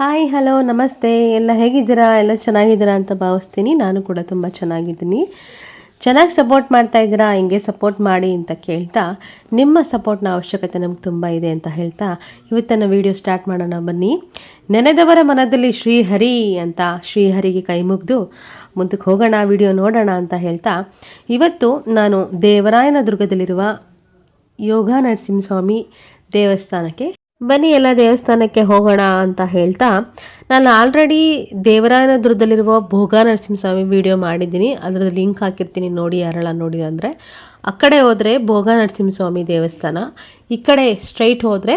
Hi hello ನಮಸ್ತೆ. ಎಲ್ಲ ಹೇಗಿದ್ದೀರಾ? ಎಲ್ಲ ಚೆನ್ನಾಗಿದ್ದೀರಾ ಅಂತ ಭಾವಿಸ್ತೀನಿ. ನಾನು ಕೂಡ ತುಂಬ ಚೆನ್ನಾಗಿದ್ದೀನಿ. ಚೆನ್ನಾಗಿ ಸಪೋರ್ಟ್ ಮಾಡ್ತಾ ಇದ್ದೀರಾ? ಹಿಂಗೆ ಸಪೋರ್ಟ್ ಮಾಡಿ ಅಂತ ಕೇಳ್ತಾ, ನಿಮ್ಮ ಸಪೋರ್ಟ್ನ ಅವಶ್ಯಕತೆ ನಮ್ಗೆ ತುಂಬ ಇದೆ ಅಂತ ಹೇಳ್ತಾ, ಇವತ್ತನ್ನು ವಿಡಿಯೋ ಸ್ಟಾರ್ಟ್ ಮಾಡೋಣ ಬನ್ನಿ. ನೆನೆದವರ ಮನದಲ್ಲಿ ಶ್ರೀಹರಿ ಅಂತ ಶ್ರೀಹರಿಗೆ ಕೈ ಮುಗಿದು ಮುಂದಕ್ಕೆ ಹೋಗೋಣ ವಿಡಿಯೋ ನೋಡೋಣ ಅಂತ ಹೇಳ್ತಾ, ಇವತ್ತು ನಾನು ದೇವರಾಯನ ದುರ್ಗದಲ್ಲಿರುವ ಯೋಗ ನರಸಿಂಹಸ್ವಾಮಿ ದೇವಸ್ಥಾನಕ್ಕೆ ಬನ್ನಿ ಎಲ್ಲ ದೇವಸ್ಥಾನಕ್ಕೆ ಹೋಗೋಣ ಅಂತ ಹೇಳ್ತಾ ನಾನು ಆಲ್ರೆಡಿ ದೇವರಾಯನದುರ್ಗದಲ್ಲಿರುವ ಭೋಗ ನರಸಿಂಹಸ್ವಾಮಿ ವಿಡಿಯೋ ಮಾಡಿದ್ದೀನಿ. ಅದರ ಲಿಂಕ್ ಹಾಕಿರ್ತೀನಿ. ನೋಡಿ ಯಾರಲ್ಲ ನೋಡಿ ಅಂದರೆ. ಆ ಕಡೆ ಹೋದರೆ ಭೋಗ ನರಸಿಂಹಸ್ವಾಮಿ ದೇವಸ್ಥಾನ. ಈ ಕಡೆ ಸ್ಟ್ರೈಟ್ ಹೋದರೆ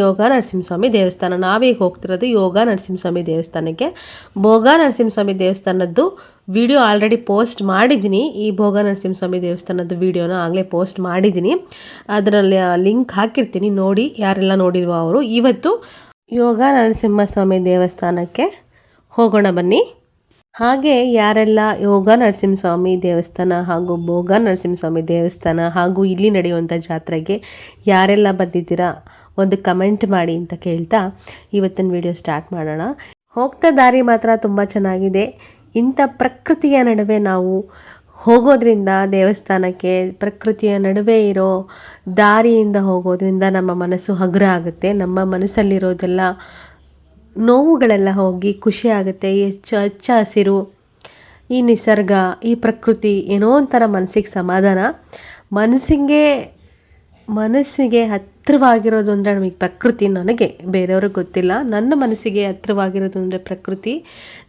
ಯೋಗ ನರಸಿಂಹಸ್ವಾಮಿ ದೇವಸ್ಥಾನ. ನಾವೀಗ ಹೋಗ್ತಿರೋದು ಯೋಗ ನರಸಿಂಹಸ್ವಾಮಿ ದೇವಸ್ಥಾನಕ್ಕೆ. ಭೋಗ ನರಸಿಂಹಸ್ವಾಮಿ ದೇವಸ್ಥಾನದ್ದು ವಿಡಿಯೋ ಆಲ್ರೆಡಿ ಪೋಸ್ಟ್ ಮಾಡಿದ್ದೀನಿ. ಈ ಭೋಗ ನರಸಿಂಹಸ್ವಾಮಿ ದೇವಸ್ಥಾನದ ವಿಡಿಯೋನ ಆಗಲೇ ಪೋಸ್ಟ್ ಮಾಡಿದ್ದೀನಿ. ಅದರಲ್ಲಿ ಲಿಂಕ್ ಹಾಕಿರ್ತೀನಿ. ನೋಡಿ, ಯಾರೆಲ್ಲ ನೋಡಿರುವ ಅವರು. ಇವತ್ತು ಯೋಗ ನರಸಿಂಹಸ್ವಾಮಿ ದೇವಸ್ಥಾನಕ್ಕೆ ಹೋಗೋಣ ಬನ್ನಿ. ಹಾಗೆ ಯಾರೆಲ್ಲ ಯೋಗ ನರಸಿಂಹಸ್ವಾಮಿ ದೇವಸ್ಥಾನ ಹಾಗೂ ಭೋಗ ನರಸಿಂಹಸ್ವಾಮಿ ದೇವಸ್ಥಾನ ಹಾಗೂ ಇಲ್ಲಿ ನಡೆಯುವಂಥ ಜಾತ್ರೆಗೆ ಯಾರೆಲ್ಲ ಬಂದಿದ್ದೀರಾ? ಒಂದು ಕಮೆಂಟ್ ಮಾಡಿ ಅಂತ ಕೇಳ್ತಾ ಇವತ್ತಿನ ವಿಡಿಯೋ ಸ್ಟಾರ್ಟ್ ಮಾಡೋಣ. ಹೋಗ್ತಾ ದಾರಿ ಮಾತ್ರ ತುಂಬ ಚೆನ್ನಾಗಿದೆ. ಇಂಥ ಪ್ರಕೃತಿಯ ನಡುವೆ ನಾವು ಹೋಗೋದ್ರಿಂದ, ದೇವಸ್ಥಾನಕ್ಕೆ ಪ್ರಕೃತಿಯ ನಡುವೆ ಇರೋ ದಾರಿಯಿಂದ ಹೋಗೋದ್ರಿಂದ ನಮ್ಮ ಮನಸ್ಸು ಹಗುರ ಆಗುತ್ತೆ. ನಮ್ಮ ಮನಸ್ಸಲ್ಲಿರೋದೆಲ್ಲ ನೋವುಗಳೆಲ್ಲ ಹೋಗಿ ಖುಷಿ ಆಗುತ್ತೆ. ಹೆಚ್ಚು ಹಚ್ಚ ಹಸಿರು, ಈ ನಿಸರ್ಗ, ಈ ಪ್ರಕೃತಿ ಏನೋ ಒಂಥರ ಮನಸ್ಸಿಗೆ ಸಮಾಧಾನ. ಮನಸ್ಸಿಗೆ ಮನಸ್ಸಿಗೆ ಹತ್ತಿರವಾಗಿರೋದು ಅಂದರೆ ನಮಗೆ ಪ್ರಕೃತಿ ನನಗೆ, ಬೇರೆಯವ್ರಿಗೆ ಗೊತ್ತಿಲ್ಲ. ನನ್ನ ಮನಸ್ಸಿಗೆ ಹತ್ತಿರವಾಗಿರೋದು ಅಂದರೆ ಪ್ರಕೃತಿ.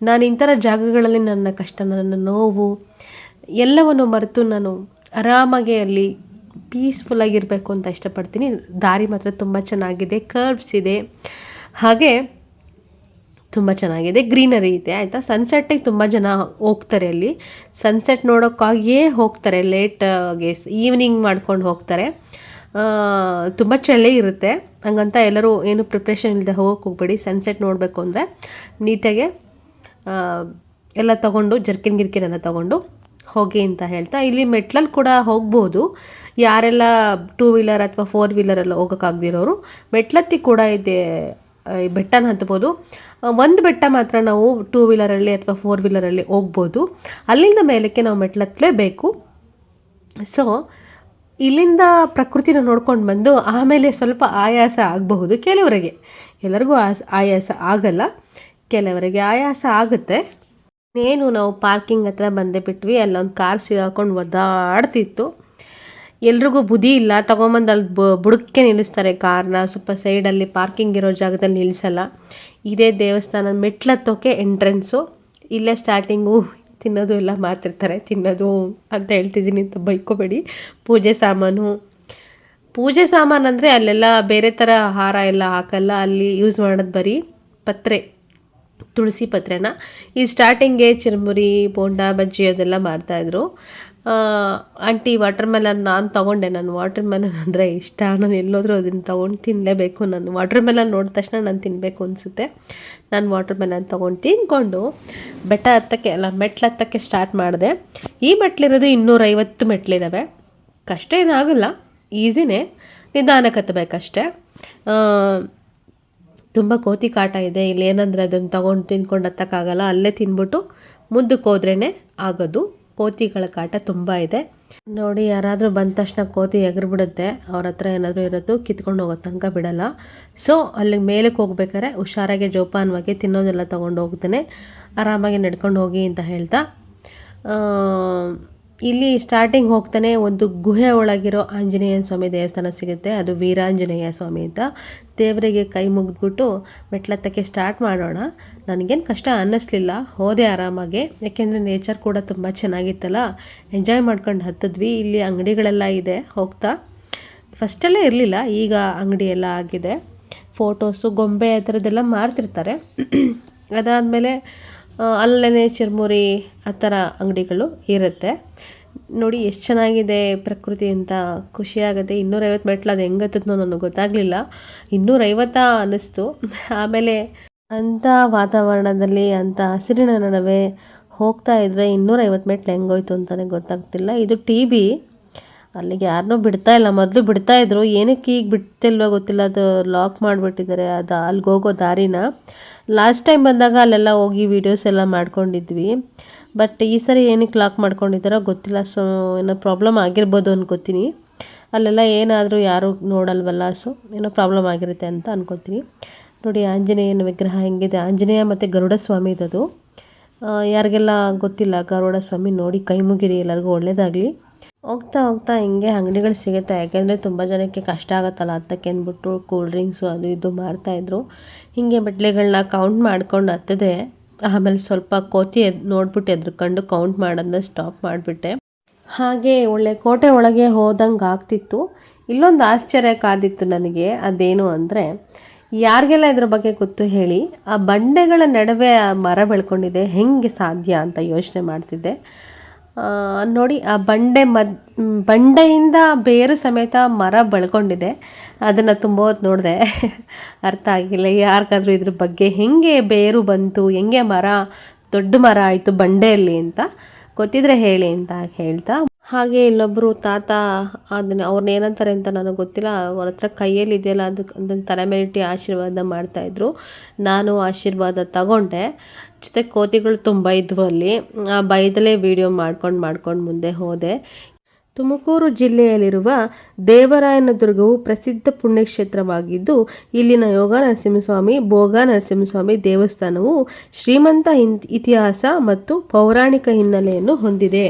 ನಾನು ಇಂಥರ ಜಾಗಗಳಲ್ಲಿ ನನ್ನ ಕಷ್ಟ, ನನ್ನ ನೋವು, ಎಲ್ಲವನ್ನು ಮರೆತು ನಾನು ಆರಾಮಾಗಿ ಅಲ್ಲಿ ಪೀಸ್ಫುಲ್ಲಾಗಿರಬೇಕು ಅಂತ ಇಷ್ಟಪಡ್ತೀನಿ. ದಾರಿ ಮಾತ್ರ ತುಂಬ ಚೆನ್ನಾಗಿದೆ ಕರ್ವ್ಸ್ ಇದೆ. ಹಾಗೆ ತುಂಬ ಚೆನ್ನಾಗಿದೆ ಗ್ರೀನರಿ ಇದೆ, ಆಯಿತಾ? ಸನ್ಸೆಟ್ಟಿಗೆ ತುಂಬ ಜನ ಹೋಗ್ತಾರೆ ಅಲ್ಲಿ. ಸನ್ಸೆಟ್ ನೋಡೋಕ್ಕಾಗಿಯೇ ಹೋಗ್ತಾರೆ ಲೇಟಾಗಿ ಈವ್ನಿಂಗ್ ಮಾಡ್ಕೊಂಡು ಹೋಗ್ತಾರೆ. ತುಂಬ ಚಳಿ ಇರುತ್ತೆ. ಹಂಗಂತ ಎಲ್ಲರೂ ಏನು ಪ್ರಿಪ್ರೇಷನ್ ಇಲ್ಲದೆ ಹೋಗೋಕೆ ಹೋಗ್ಬೇಡಿ. ಸನ್ಸೆಟ್ ನೋಡಬೇಕು ಅಂದರೆ ನೀಟಾಗೆ ಎಲ್ಲ ತೊಗೊಂಡು, ಜರ್ಕಿನ್ ಗಿರ್ಕಿನ್ ಎಲ್ಲ ತೊಗೊಂಡು ಹೋಗಿ ಅಂತ ಹೇಳ್ತಾ, ಇಲ್ಲಿ ಮೆಟ್ಲಲ್ಲಿ ಕೂಡ ಹೋಗ್ಬೋದು. ಯಾರೆಲ್ಲ ಟೂ ವೀಲರ್ ಅಥವಾ ಫೋರ್ ವೀಲರೆಲ್ಲ ಹೋಗೋಕ್ಕಾಗ್ದಿರೋರು ಮೆಟ್ಲತ್ತಿ ಕೂಡ ಇದೆ ಬೆಟ್ಟನ ಹತ್ಬೋದು. ಒಂದು ಬೆಟ್ಟ ಮಾತ್ರ ನಾವು ಟೂ ವೀಲರಲ್ಲಿ ಅಥವಾ ಫೋರ್ ವೀಲರಲ್ಲಿ ಹೋಗ್ಬೋದು. ಅಲ್ಲಿಂದ ಮೇಲಕ್ಕೆ ನಾವು ಮೆಟ್ಲತ್ತಲೇಬೇಕು. ಸೊ ಇಲ್ಲಿಂದ ಪ್ರಕೃತಿನ ನೋಡ್ಕೊಂಡು ಬಂದು ಆಮೇಲೆ ಸ್ವಲ್ಪ ಆಯಾಸ ಆಗಬಹುದು ಕೆಲವರಿಗೆ. ಎಲ್ಲರಿಗೂ ಆಯಾಸ ಆಗಲ್ಲ. ಕೆಲವರಿಗೆ ಆಯಾಸ ಆಗುತ್ತೆ. ಏನು ನಾವು ಪಾರ್ಕಿಂಗ್ ಹತ್ರ ಬಂದೇ ಬಿಟ್ವಿ, ಅಲ್ಲೊಂದು ಕಾರ್ ಸಿಗಾಕೊಂಡು ಒದ್ದಾಡ್ತಿತ್ತು. ಎಲ್ರಿಗೂ ಬುದ್ಧಿ ಇಲ್ಲ, ತೊಗೊಂಬಂದು ಅಲ್ಲಿ ಬುಡಕ್ಕೆ ನಿಲ್ಲಿಸ್ತಾರೆ ಕಾರ್ನ, ಸ್ವಲ್ಪ ಸೈಡಲ್ಲಿ ಪಾರ್ಕಿಂಗ್ ಇರೋ ಜಾಗದಲ್ಲಿ ನಿಲ್ಲಿಸಲ್ಲ ಇದೇ ದೇವಸ್ಥಾನದ ಮೆಟ್ಲತ್ತೋಕೆ ಎಂಟ್ರೆನ್ಸು. ಇಲ್ಲೇ ಸ್ಟಾರ್ಟಿಂಗು ತಿನ್ನೋದು ಎಲ್ಲ ಮಾಡ್ತಿರ್ತಾರೆ. ತಿನ್ನೋದು ಅಂತ ಹೇಳ್ತಿದ್ದೀನಿ, ಅಂತ ಬೈಕೋಬೇಡಿ. ಪೂಜೆ ಸಾಮಾನು. ಪೂಜೆ ಸಾಮಾನು ಅಂದರೆ ಅಲ್ಲೆಲ್ಲ ಬೇರೆ ಥರ ಆಹಾರ ಎಲ್ಲ ಹಾಕಲ್ಲ, ಅಲ್ಲಿ ಯೂಸ್ ಮಾಡೋದು ಬರೀ ಪತ್ರೆ, ತುಳಸಿ ಪತ್ರೆನ. ಈ ಸ್ಟಾರ್ಟಿಂಗ್ಗೆ ಚುರ್ಮುರಿ, ಬೋಂಡ, ಬಜ್ಜಿ ಅದೆಲ್ಲ ಮಾಡ್ತಾಯಿದ್ರು ಆಂಟಿ ವಾಟರ್ ಮೆಲನ್ ನಾನು ತೊಗೊಂಡೆ. ನಾನು ವಾಟರ್ ಮೆಲನ್ ಅಂದರೆ ಇಷ್ಟ. ನಾನು ಎಲ್ಲೋದ್ರೂ ಅದನ್ನು ತೊಗೊಂಡು ತಿನ್ನಲೇಬೇಕು ನಾನು ವಾಟರ್ ಮೆಲನ್ ನೋಡಿದ ತಕ್ಷಣ ನಾನು ತಿನ್ನಬೇಕು ಅನಿಸುತ್ತೆ. ನಾನು ವಾಟರ್ ಮೆಲನ್ ತೊಗೊಂಡು ತಿನ್ಕೊಂಡು ಬೆಟ್ಟ ಹತ್ತಕ್ಕೆ, ಅಲ್ಲ ಮೆಟ್ಲು ಹತ್ತಕ್ಕೆ ಸ್ಟಾರ್ಟ್ ಮಾಡಿದೆ. ಈ ಮೆಟ್ಲಿರೋದು ಇನ್ನೂರೈವತ್ತು ಮೆಟ್ಲಿದ್ದಾವೆ ಕಷ್ಟ ಏನಾಗಲ್ಲ. ಈಸಿನೇ. ನಿಧಾನಕ್ಕೆ ಹತ್ತಬೇಕಷ್ಟೇ ತುಂಬ ಕೋತಿ ಕಾಟ ಇದೆ. ಇಲ್ಲಿ ಏನಂದರೆ ಅದನ್ನು ತೊಗೊಂಡು ತಿನ್ಕೊಂಡು ಹತ್ತಕ್ಕಾಗಲ್ಲ. ಅಲ್ಲೇ ತಿನ್ಬಿಟ್ಟು ಮುಂದಕ್ಕೆ ಹೋದ್ರೇ ಆಗೋದು. ಕೋತಿಗಳ ಕಾಟ ತುಂಬ ಇದೆ. ನೋಡಿ, ಯಾರಾದರೂ ಬಂದ ತಕ್ಷಣ ಕೋತಿ ಎಗರ್ಬಿಡುತ್ತೆ, ಅವ್ರ ಹತ್ರ ಏನಾದರೂ ಇರೋದು ಕಿತ್ಕೊಂಡು ಹೋಗೋ ತನಕ ಬಿಡಲ್ಲ. ಸೊ ಅಲ್ಲಿ ಮೇಲಕ್ಕೆ ಹೋಗ್ಬೇಕಾರೆ ಹುಷಾರಾಗಿ ಜೋಪಾನವಾಗಿ ತಿನ್ನೋದೆಲ್ಲ ತೊಗೊಂಡು ಹೋಗ್ತೇನೆ. ಆರಾಮಾಗಿ ನಡ್ಕೊಂಡು ಹೋಗಿ ಅಂತ ಹೇಳ್ತಾ ಇಲ್ಲಿ ಸ್ಟಾರ್ಟಿಂಗ್ ಹೋಗ್ತಾನೆ ಒಂದು ಗುಹೆ ಒಳಗಿರೋ ಆಂಜನೇಯ ಸ್ವಾಮಿ ದೇವಸ್ಥಾನ ಸಿಗುತ್ತೆ. ಅದು ವೀರಾಂಜನೇಯ ಸ್ವಾಮಿ ಅಂತ. ದೇವರಿಗೆ ಕೈ ಮುಗಿದ್ಬಿಟ್ಟು ಮೆಟ್ಲತ್ತಕ್ಕೆ ಸ್ಟಾರ್ಟ್ ಮಾಡೋಣ. ನನಗೇನು ಕಷ್ಟ ಅನ್ನಿಸ್ಲಿಲ್ಲ. ಹೋದೆ ಆರಾಮಾಗೆ. ಯಾಕೆಂದರೆ ನೇಚರ್ ಕೂಡ ತುಂಬ ಚೆನ್ನಾಗಿತ್ತಲ್ಲ. ಎಂಜಾಯ್ ಮಾಡ್ಕೊಂಡು ಹತ್ತಿದ್ವಿ. ಇಲ್ಲಿ ಅಂಗಡಿಗಳೆಲ್ಲ ಇದೆ. ಹೋಗ್ತಾ. ಫಸ್ಟೆಲ್ಲ ಇರಲಿಲ್ಲ. ಈಗ ಅಂಗಡಿ ಎಲ್ಲ ಆಗಿದೆ. ಫೋಟೋಸು ಗೊಂಬೆ ಆ ಥರದ್ದೆಲ್ಲ ಮಾರ್ತಿರ್ತಾರೆ. ಅದಾದಮೇಲೆ ಅಲ್ಲೇ ಚುರ್ಮುರಿ ಆ ಥರ ಅಂಗಡಿಗಳು ಇರುತ್ತೆ. ನೋಡಿ, ಎಷ್ಟು ಚೆನ್ನಾಗಿದೆ ಪ್ರಕೃತಿ ಅಂತ. ಖುಷಿಯಾಗುತ್ತೆ. ಇನ್ನೂರೈವತ್ತು ಮೆಟ್ಲು ಅದು ಹೆಂಗೆ ಹತ್ತದ್ನೋ ನನಗೆ ಗೊತ್ತಾಗಲಿಲ್ಲ. ಇನ್ನೂರೈವತ್ತ ಅನ್ನಿಸ್ತು. ಆಮೇಲೆ ಅಂಥ ವಾತಾವರಣದಲ್ಲಿ, ಅಂಥ ಹಸಿರಿನ ನಡುವೆ ಹೋಗ್ತಾ ಇದ್ದರೆ ಇನ್ನೂರೈವತ್ತು ಮೆಟ್ಲು ಹೆಂಗೋಯ್ತು ಅಂತಲೇ ಗೊತ್ತಾಗ್ತಿಲ್ಲ. ಇದು ಟಿ ಬಿ. ಅಲ್ಲಿಗೆ ಯಾರನ್ನೂ ಬಿಡ್ತಾ ಇಲ್ಲ. ಮೊದಲು ಬಿಡ್ತಾ ಇದ್ರು. ಏನಕ್ಕೆ ಈಗ ಬಿಡ್ತಿಲ್ವೋ ಗೊತ್ತಿಲ್ಲ. ಅದು ಲಾಕ್ ಮಾಡಿಬಿಟ್ಟಿದ್ದಾರೆ. ಅದು ಅಲ್ಲಿಗೆ ಹೋಗೋ ದಾರಿನ. ಲಾಸ್ಟ್ ಟೈಮ್ ಬಂದಾಗ ಅಲ್ಲೆಲ್ಲ ಹೋಗಿ ವೀಡಿಯೋಸ್ ಎಲ್ಲ ಮಾಡ್ಕೊಂಡಿದ್ವಿ. ಬಟ್ ಈ ಸರಿ ಏನಕ್ಕೆ ಲಾಕ್ ಮಾಡ್ಕೊಂಡಿದ್ದಾರೋ ಗೊತ್ತಿಲ್ಲ. ಸೊ ಏನೋ ಪ್ರಾಬ್ಲಮ್ ಆಗಿರ್ಬೋದು ಅನ್ಕೋತೀನಿ. ಅಲ್ಲೆಲ್ಲ ಏನಾದರೂ ಯಾರೂ ನೋಡಲ್ವಲ್ಲ. ಸೊ ಏನೋ ಪ್ರಾಬ್ಲಮ್ ಆಗಿರುತ್ತೆ ಅಂತ ಅನ್ಕೋತೀನಿ. ನೋಡಿ ಆಂಜನೇಯನ ವಿಗ್ರಹ ಹೆಂಗಿದೆ. ಆಂಜನೇಯ ಮತ್ತು ಗರುಡ ಸ್ವಾಮಿದದು ಆ, ಯಾರಿಗೆಲ್ಲ ಗೊತ್ತಿಲ್ಲ. ಗರುಡ ಸ್ವಾಮಿ ನೋಡಿ ಕೈ ಮುಗಿರಿ. ಎಲ್ಲರಿಗೂ ಒಳ್ಳೇದಾಗಲಿ. ಹೋಗ್ತಾ ಹೋಗ್ತಾ ಹಿಂಗೆ ಅಂಗಡಿಗಳು ಸಿಗುತ್ತೆ. ಯಾಕೆಂದರೆ ತುಂಬ ಜನಕ್ಕೆ ಕಷ್ಟ ಆಗುತ್ತಲ್ಲ ಹತ್ತಕ್ಕೆ ಅಂದ್ಬಿಟ್ಟು ಕೂಲ್ ಡ್ರಿಂಕ್ಸು ಅದು ಇದು ಮಾರ್ತಾಯಿದ್ರು ಹೀಗೆ ಬಟ್ಲೆಗಳನ್ನ ಕೌಂಟ್ ಮಾಡ್ಕೊಂಡು ಹತ್ತದೆ. ಆಮೇಲೆ ಸ್ವಲ್ಪ ಕೋತಿ ಎದ್, ನೋಡ್ಬಿಟ್ಟು ಎದ್ರುಕೊಂಡು ಕೌಂಟ್ ಮಾಡೋದನ್ನ ಸ್ಟಾಪ್ ಮಾಡಿಬಿಟ್ಟೆ. ಹಾಗೆ ಒಳ್ಳೆ ಕೋಟೆ ಒಳಗೆ ಹೋದಂಗೆ ಆಗ್ತಿತ್ತು. ಇಲ್ಲೊಂದು ಆಶ್ಚರ್ಯ ಕಾದಿತ್ತು ನನಗೆ. ಅದೇನು ಅಂದರೆ, ಯಾರಿಗೆಲ್ಲ ಇದ್ರ ಬಗ್ಗೆ ಗೊತ್ತು ಹೇಳಿ, ಆ ಬಂಡೆಗಳ ನಡುವೆ ಆ ಮರ ಬೆಳ್ಕೊಂಡಿದೆ. ಹೆಂಗೆ ಸಾಧ್ಯ ಅಂತ ಯೋಚನೆ ಮಾಡ್ತಿದ್ದೆ. ನೋಡಿ, ಆ ಬಂಡೆ ಮದ್, ಬಂಡೆಯಿಂದ ಬೇರು ಸಮೇತ ಮರ ಬೆಳ್ಕೊಂಡಿದೆ. ಅದನ್ನು ತುಂಬ ಹೊತ್ತು ನೋಡಿದೆ. ಅರ್ಥ ಆಗಿಲ್ಲ, ಯಾರಿಗಾದ್ರೂ ಇದ್ರ ಬಗ್ಗೆ. ಹೆಂಗೆ ಬೇರು ಬಂತು, ಹೆಂಗೆ ಮರ, ದೊಡ್ಡ ಮರ ಆಯಿತು ಬಂಡೆಯಲ್ಲಿ ಅಂತ. ಗೊತ್ತಿದ್ರೆ ಹೇಳಿ ಅಂತ ಹೇಳ್ತಾ ಹಾಗೆ ಇಲ್ಲೊಬ್ಬರು ತಾತ ಅದನ್ನ ಅವ್ರನ್ನ ಏನಂತಾರೆ ಅಂತ ನನಗೆ ಗೊತ್ತಿಲ್ಲ, ಅವ್ರ ಹತ್ರ ಕೈಯಲ್ಲಿ ಇದೆಯಲ್ಲ ಅದಕ್ಕೆ ಅದನ್ನು ತಲೆ ಮೇಲಿಟ್ಟು ಆಶೀರ್ವಾದ ಮಾಡ್ತಾಯಿದ್ರು ನಾನು ಆಶೀರ್ವಾದ ತಗೊಂಡೆ. ಜೊತೆ ಕೋತಿಗಳು ತುಂಬ ಇದ್ವು ಅಲ್ಲಿ. ಆ ಬೈದಲೇ ವೀಡಿಯೋ ಮಾಡ್ಕೊಂಡು ಮಾಡ್ಕೊಂಡು ಮುಂದೆ ಹೋದೆ. ತುಮಕೂರು ಜಿಲ್ಲೆಯಲ್ಲಿರುವ ದೇವರಾಯನ ದುರ್ಗವು ಪ್ರಸಿದ್ಧ ಪುಣ್ಯಕ್ಷೇತ್ರವಾಗಿದ್ದು, ಇಲ್ಲಿನ ಯೋಗ ನರಸಿಂಹಸ್ವಾಮಿ ಭೋಗ ನರಸಿಂಹಸ್ವಾಮಿ ದೇವಸ್ಥಾನವು ಶ್ರೀಮಂತ ಇತಿಹಾಸ ಮತ್ತು ಪೌರಾಣಿಕ ಹಿನ್ನೆಲೆಯನ್ನು ಹೊಂದಿದೆ.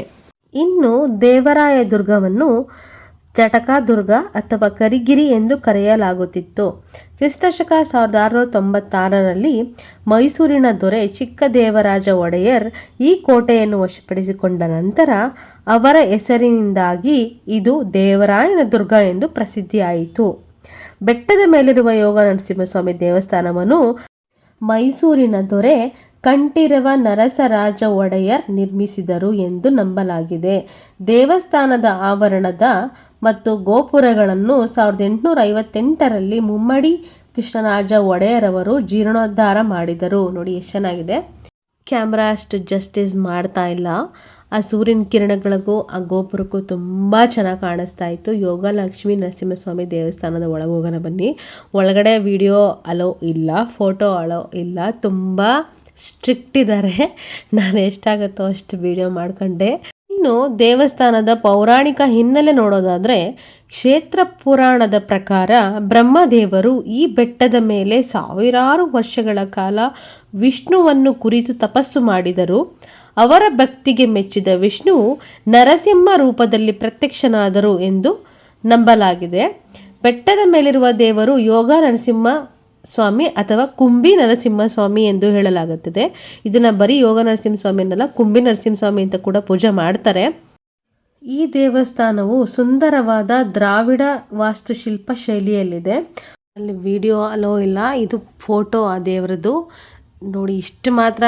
ಇನ್ನು ದೇವರಾಯ ದುರ್ಗವನ್ನು ಜಟಕಾದುರ್ಗ ಅಥವಾ ಕರಿಗಿರಿ ಎಂದು ಕರೆಯಲಾಗುತ್ತಿತ್ತು. ಕ್ರಿಸ್ತಶಕ ಸಾವಿರದ ಆರುನೂರ ತೊಂಬತ್ತಾರರಲ್ಲಿ ಮೈಸೂರಿನ ದೊರೆ ಚಿಕ್ಕದೇವರಾಜ ಒಡೆಯರ್ ಈ ಕೋಟೆಯನ್ನು ವಶಪಡಿಸಿಕೊಂಡ ನಂತರ ಅವರ ಹೆಸರಿನಿಂದಾಗಿ ಇದು ದೇವರಾಯನ ದುರ್ಗ ಎಂದು ಪ್ರಸಿದ್ಧಿಯಾಯಿತು. ಬೆಟ್ಟದ ಮೇಲಿರುವ ಯೋಗ ನರಸಿಂಹಸ್ವಾಮಿ ದೇವಸ್ಥಾನವನ್ನು ಮೈಸೂರಿನ ದೊರೆ ಕಂಠೀರವ ನರಸರಾಜ ಒಡೆಯರ್ ನಿರ್ಮಿಸಿದರು ಎಂದು ನಂಬಲಾಗಿದೆ. ದೇವಸ್ಥಾನದ ಆವರಣದ ಮತ್ತು ಗೋಪುರಗಳನ್ನು ಸಾವಿರದ ಎಂಟುನೂರ ಐವತ್ತೆಂಟರಲ್ಲಿ ಮುಮ್ಮಡಿ ಕೃಷ್ಣರಾಜ ಒಡೆಯರವರು ಜೀರ್ಣೋದ್ಧಾರ ಮಾಡಿದರು. ನೋಡಿ, ಎಷ್ಟು ಚೆನ್ನಾಗಿದೆ. ಕ್ಯಾಮ್ರಾ ಅಷ್ಟು ಜಸ್ಟಿಸ್ ಮಾಡ್ತಾ ಇಲ್ಲ. ಆ ಸೂರ್ಯನ ಕಿರಣಗಳಿಗೂ ಆ ಗೋಪುರಕ್ಕೂ ತುಂಬ ಚೆನ್ನಾಗಿ ಕಾಣಿಸ್ತಾ ಇತ್ತು. ಯೋಗ ಲಕ್ಷ್ಮಿ ನರಸಿಂಹಸ್ವಾಮಿ ದೇವಸ್ಥಾನದ ಒಳಗೆ ಹೋಗೋಣ ಬನ್ನಿ. ಒಳಗಡೆ ವಿಡಿಯೋ ಅಲೋ ಇಲ್ಲ ಫೋಟೋ ಅಲೋ ಇಲ್ಲ. ತುಂಬ ಸ್ಟ್ರಿಕ್ಟ್ ಇದ್ದಾರೆ ನಾನು ಎಷ್ಟಾಗುತ್ತೋ ಅಷ್ಟು ವಿಡಿಯೋ ಮಾಡ್ಕೊಂಡೆ. ಇನ್ನು ದೇವಸ್ಥಾನದ ಪೌರಾಣಿಕ ಹಿನ್ನೆಲೆ ನೋಡೋದಾದರೆ, ಕ್ಷೇತ್ರ ಪುರಾಣದ ಪ್ರಕಾರ ಬ್ರಹ್ಮದೇವರು ಈ ಬೆಟ್ಟದ ಮೇಲೆ ಸಾವಿರಾರು ವರ್ಷಗಳ ಕಾಲ ವಿಷ್ಣುವನ್ನು ಕುರಿತು ತಪಸ್ಸು ಮಾಡಿದರು. ಅವರ ಭಕ್ತಿಗೆ ಮೆಚ್ಚಿದ ವಿಷ್ಣು ನರಸಿಂಹ ರೂಪದಲ್ಲಿ ಪ್ರತ್ಯಕ್ಷನಾದರು ಎಂದು ನಂಬಲಾಗಿದೆ. ಬೆಟ್ಟದ ಮೇಲಿರುವ ದೇವರು ಯೋಗ ನರಸಿಂಹ ಸ್ವಾಮಿ ಅಥವಾ ಕುಂಬಿ ನರಸಿಂಹ ಸ್ವಾಮಿ ಎಂದು ಹೇಳಲಾಗುತ್ತದೆ. ಇದನ್ನು ಬರೀ ಯೋಗ ನರಸಿಂಹ ಸ್ವಾಮಿ ಅನ್ನಲ್ಲ ಕುಂಬಿ ನರಸಿಂಹ ಸ್ವಾಮಿ ಅಂತ ಕೂಡ ಪೂಜೆ ಮಾಡ್ತಾರೆ. ಈ ದೇವಸ್ಥಾನವು ಸುಂದರವಾದ ದ್ರಾವಿಡ ವಾಸ್ತುಶಿಲ್ಪ ಶೈಲಿಯಲ್ಲಿದೆ. ಅಲ್ಲಿ ವಿಡಿಯೋ ಅಲೋ ಇಲ್ಲ, ಇದು ಫೋಟೋ ಆ ದೇವರದ್ದು. ನೋಡಿ, ಇಷ್ಟು ಮಾತ್ರ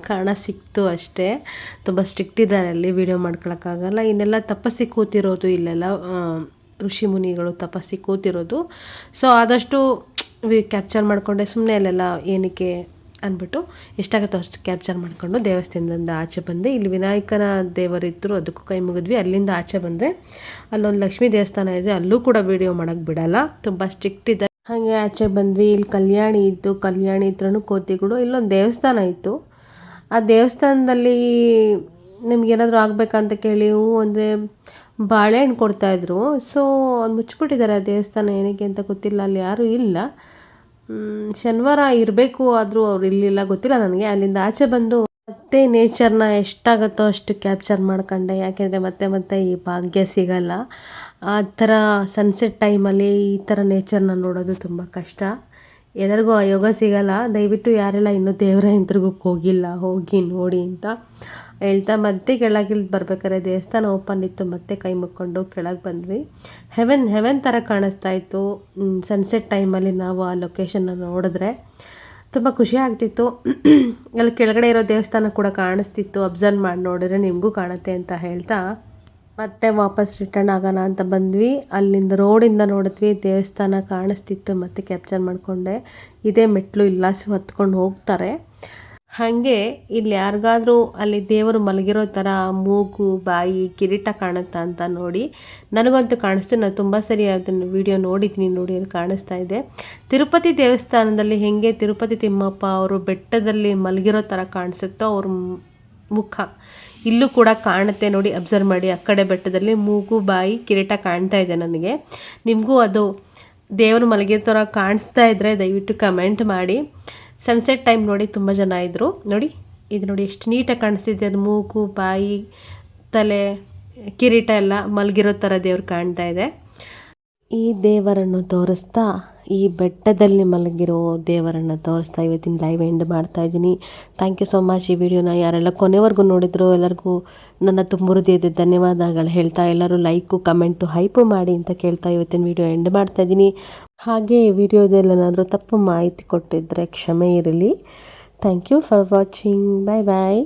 ಕಾಣ ಸಿಕ್ತು ಅಷ್ಟೇ. ತುಂಬ ಸ್ಟ್ರಿಕ್ಟ್ ಇದ್ದಾರೆ ಅಲ್ಲಿ ವಿಡಿಯೋ ಮಾಡ್ಕೊಳಕ್ಕಾಗಲ್ಲ. ಇನ್ನೆಲ್ಲ ತಪಸ್ಸಿ ಕೂತಿರೋದು ಇಲ್ಲೆಲ್ಲ ಋಷಿ ಮುನಿಗಳು ತಪಸ್ಸಿ ಕೂತಿರೋದು. ಸೊ ಆದಷ್ಟು ಕ್ಯಾಪ್ಚರ್ ಮಾಡಿಕೊಂಡೆ ಸುಮ್ಮನೆ ಅಲ್ಲೆಲ್ಲ ಏನಕ್ಕೆ ಅಂದ್ಬಿಟ್ಟು ಎಷ್ಟಾಗುತ್ತೋ ಅಷ್ಟು ಕ್ಯಾಪ್ಚರ್ ಮಾಡಿಕೊಂಡು ದೇವಸ್ಥಾನದಿಂದ ಆಚೆ ಬಂದೆ. ಇಲ್ಲಿ ವಿನಾಯಕನ ದೇವರಿದ್ದರು ಅದಕ್ಕೂ ಕೈ ಮುಗಿದ್ವಿ. ಅಲ್ಲಿಂದ ಆಚೆ ಬಂದೆ. ಅಲ್ಲೊಂದು ಲಕ್ಷ್ಮೀ ದೇವಸ್ಥಾನ ಇದೆ, ಅಲ್ಲೂ ಕೂಡ ವಿಡಿಯೋ ಮಾಡೋಕ್ಕೆ ಬಿಡಲ್ಲ. ತುಂಬ ಸ್ಟ್ರಿಕ್ಟ್ ಇದೆ. ಹಾಗೆ ಆಚೆ ಬಂದ್ವಿ. ಇಲ್ಲಿ ಕಲ್ಯಾಣಿ ಇತ್ತು ಕಲ್ಯಾಣಿ ಹತ್ರನೂ ಕೋತಿಗಳು ಇಲ್ಲೊಂದು ದೇವಸ್ಥಾನ ಇತ್ತು. ಆ ದೇವಸ್ಥಾನದಲ್ಲಿ ನಿಮ್ಗೇನಾದರೂ ಆಗಬೇಕಂತ ಕೇಳಿ, ಹೂ ಅಂದರೆ ಬಾಳೆಹಣ್ಣು ಕೊಡ್ತಾಯಿದ್ರು ಸೊ ಮುಚ್ಚಿಬಿಟ್ಟಿದ್ದಾರೆ. ಆ ದೇವಸ್ಥಾನ ಏನಕ್ಕೆ ಅಂತ ಗೊತ್ತಿಲ್ಲ. ಅಲ್ಲಿ ಯಾರೂ ಇಲ್ಲ. ಶನಿವಾರ ಇರಬೇಕು ಆದರೂ ಅವ್ರು ಇಲ್ಲಿಲ್ಲ ಗೊತ್ತಿಲ್ಲ ನನಗೆ. ಅಲ್ಲಿಂದ ಆಚೆ ಬಂದು ಮತ್ತೆ ನೇಚರ್ನ ಎಷ್ಟಾಗುತ್ತೋ ಅಷ್ಟು ಕ್ಯಾಪ್ಚರ್ ಮಾಡ್ಕೊಂಡೆ. ಯಾಕೆಂದರೆ ಮತ್ತೆ ಮತ್ತೆ ಈ ಭಾಗ್ಯ ಸಿಗಲ್ಲ. ಆ ಥರ ಸನ್ಸೆಟ್ ಟೈಮಲ್ಲಿ ಈ ಥರ ನೇಚರ್ನ ನೋಡೋದು ತುಂಬ ಕಷ್ಟ. ಎಲ್ಲರಿಗೂ ಆ ಯೋಗ ಸಿಗಲ್ಲ. ದಯವಿಟ್ಟು ಯಾರೆಲ್ಲ ಇನ್ನೂ ದೇವರ ಹೋಗಿಲ್ಲ, ಹೋಗಿ ನೋಡಿ ಅಂತ. ಹೇಳ್ತಾ, ಮತ್ತೆ ಕೆಳಗಿಳಿದು ಬರ್ಬೇಕಾದ್ರೆ ದೇವಸ್ಥಾನ ಓಪನ್ ಇತ್ತು, ಮತ್ತೆ ಕೈ ಮುಕ್ಕೊಂಡು ಕೆಳಗೆ ಬಂದ್ವಿ. ಹೆವೆನ್ ಹೆವೆನ್ ಥರ ಕಾಣಿಸ್ತಾ ಇತ್ತು. ಸನ್ಸೆಟ್ ಟೈಮಲ್ಲಿ ನಾವು ಆ ಲೊಕೇಶನ್ನ ನೋಡಿದ್ರೆ ತುಂಬ ಖುಷಿ ಆಗ್ತಿತ್ತು. ಅಲ್ಲಿ ಕೆಳಗಡೆ ಇರೋ ದೇವಸ್ಥಾನ ಕೂಡ ಕಾಣಿಸ್ತಿತ್ತು. ಅಬ್ಸರ್ವ್ ಮಾಡಿ, ನೋಡಿದ್ರೆ ನಿಮಗೂ ಕಾಣುತ್ತೆ ಅಂತ ಹೇಳ್ತಾ. ಮತ್ತೆ ವಾಪಸ್ ರಿಟರ್ನ್ ಆಗೋಣ ಅಂತ ಬಂದ್ವಿ. ಅಲ್ಲಿಂದ ರೋಡಿಂದ ನೋಡಿದ್ವಿ, ದೇವಸ್ಥಾನ ಕಾಣಿಸ್ತಿತ್ತು, ಮತ್ತೆ ಕ್ಯಾಪ್ಚರ್ ಮಾಡಿಕೊಂಡೆ. ಇದೇ ಮೆಟ್ಲು, ಇಲ್ಲಾಸು ಹತ್ಕೊಂಡು ಹೋಗ್ತಾರೆ. ಹಾಗೆ ಇಲ್ಲಿ ಯಾರಿಗಾದ್ರೂ ಅಲ್ಲಿ ದೇವರು ಮಲಗಿರೋ ಥರ ಮೂಗು, ಬಾಯಿ, ಕಿರೀಟ ಕಾಣುತ್ತಾ ಅಂತ ನೋಡಿ. ನನಗಂತೂ ಕಾಣಿಸ್ತು. ನಾನು ತುಂಬ ಸರಿ ಅದನ್ನು ವಿಡಿಯೋ ನೋಡಿದ್ದೀನಿ. ನೋಡಿ, ಅಲ್ಲಿ ಕಾಣಿಸ್ತಾ ಇದೆ. ತಿರುಪತಿ ದೇವಸ್ಥಾನದಲ್ಲಿ ಹೆಂಗೆ ತಿರುಪತಿ ತಿಮ್ಮಪ್ಪ ಅವರು ಬೆಟ್ಟದಲ್ಲಿ ಮಲಗಿರೋ ಥರ ಕಾಣಿಸುತ್ತೋ ಅವ್ರ ಮುಖ ಇಲ್ಲೂ ಕೂಡ ಕಾಣುತ್ತೆ ನೋಡಿ. ಅಬ್ಸರ್ವ್ ಮಾಡಿ. ಆ ಕಡೆ ಬೆಟ್ಟದಲ್ಲಿ ಮೂಗು, ಬಾಯಿ, ಕಿರೀಟ ಕಾಣ್ತಾ ಇದೆ ನನಗೆ. ನಿಮಗೂ ಅದು ದೇವರು ಮಲಗಿರೋ ಥರ ಕಾಣಿಸ್ತಾ ಇದ್ದರೆ ದಯವಿಟ್ಟು ಕಮೆಂಟ್ ಮಾಡಿ. ಸನ್ಸೆಟ್ ಟೈಮ್ ನೋಡಿ ತುಂಬ ಜನ ಇದ್ದರು ನೋಡಿ, ಇದು ನೋಡಿ ಎಷ್ಟು ನೀಟಾಗಿ ಕಾಣಿಸ್ತಿದೆ. ಅದು ಮೂಗು, ಬಾಯಿ, ತಲೆ, ಕಿರೀಟ ಎಲ್ಲ ಮಲಗಿರೋ ಥರ ದೇವ್ರು ಕಾಣ್ತಾ ಇದೆ. ಈ ದೇವರನ್ನು ತೋರಿಸ್ತಾ ಈ ಬೆಟ್ಟದಲ್ಲಿ ಮಲಗಿರೋ ದೇವರನ್ನು ತೋರಿಸ್ತಾ ಇವತ್ತಿನ ಲೈವ್ ಎಂಡ್ ಮಾಡ್ತಾ ಇದ್ದೀನಿ. ಥ್ಯಾಂಕ್ ಯು ಸೋ ಮಚ್ ಈ ವಿಡಿಯೋನ ಯಾರೆಲ್ಲ ಕೊನೆವರೆಗೂ ನೋಡಿದ್ರು ಎಲ್ಲರಿಗೂ ನನ್ನ ತುಂಬ ಹೃದಯದ ಧನ್ಯವಾದಗಳು ಹೇಳ್ತಾ ಎಲ್ಲರೂ ಲೈಕು ಕಮೆಂಟು ಹೈಪು ಮಾಡಿ ಅಂತ ಕೇಳ್ತಾ ಇವತ್ತಿನ ವಿಡಿಯೋ ಎಂಡ್ ಮಾಡ್ತಾ ಇದ್ದೀನಿ. ಹಾಗೆ ವಿಡಿಯೋದಲ್ಲೇನಾದರೂ ತಪ್ಪು ಮಾಹಿತಿ ಕೊಟ್ಟಿದ್ದರೆ ಕ್ಷಮೆ ಇರಲಿ. Thank you for watching bye bye